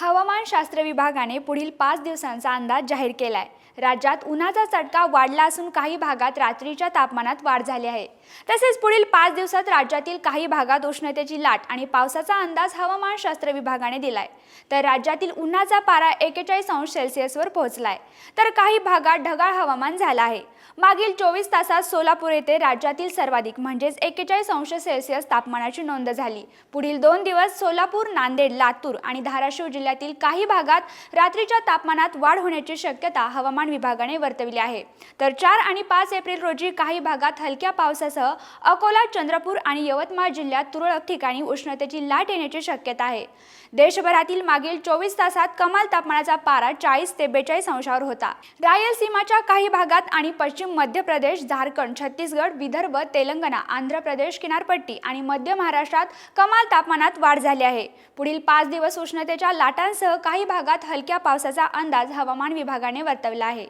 हवामानशास्त्र विभागाने पुढील पाच दिवसांचा अंदाज जाहीर केलाय. राज्यात उन्हाचा चटका वाढला असून काही भागात रात्रीच्या तापमानात वाढ झाली आहे. तसेच पुढील पाच दिवसात राज्यातील काही भागात उष्णतेची लाट आणि पावसाचा अंदाज हवामानशास्त्र विभागाने दिलाय. तर राज्यातील उन्हाचा पारा एकेचाळीस अंश सेल्सिअसवर पोहोचलाय. तर काही भागात ढगाळ हवामान झालं आहे. मागील चोवीस तासात सोलापूर येथे राज्यातील सर्वाधिक म्हणजेच एकेचाळीस अंश सेल्सिअस तापमानाची नोंद झाली. पुढील दोन दिवस सोलापूर नांदेड लातूर आणि धाराशिव जिल्ह्यातील काही भागात रात्रीच्या तापमानात वाढ होण्याची शक्यता हवामान विभागाने वर्तविली आहे. तर चार आणि पाच एप्रिल रोजी काही भागात हलक्या पावसासह अकोला चंद्रपूर आणि यवतमाळ जिल्ह्यात तुरळक ठिकाणी उष्णतेची लाट येण्याची शक्यता आहे. देशभरातील मागील चोवीस तासात कमाल तापमानाचा पारा चाळीस ते बेचाळीस अंशावर होता. रायलसीमाच्या काही भागात आणि पश्चिम पश्चिम मध्य प्रदेश झारखंड छत्तीसगड विदर्भ तेलंगणा आंध्र प्रदेश किनारपट्टी आणि मध्य महाराष्ट्रात कमाल तापमानात वाढ झाली आहे. पुढील पाच दिवस उष्णतेच्या लाटांसह काही भागात हलक्या पावसाचा अंदाज हवामान विभागाने वर्तवला आहे.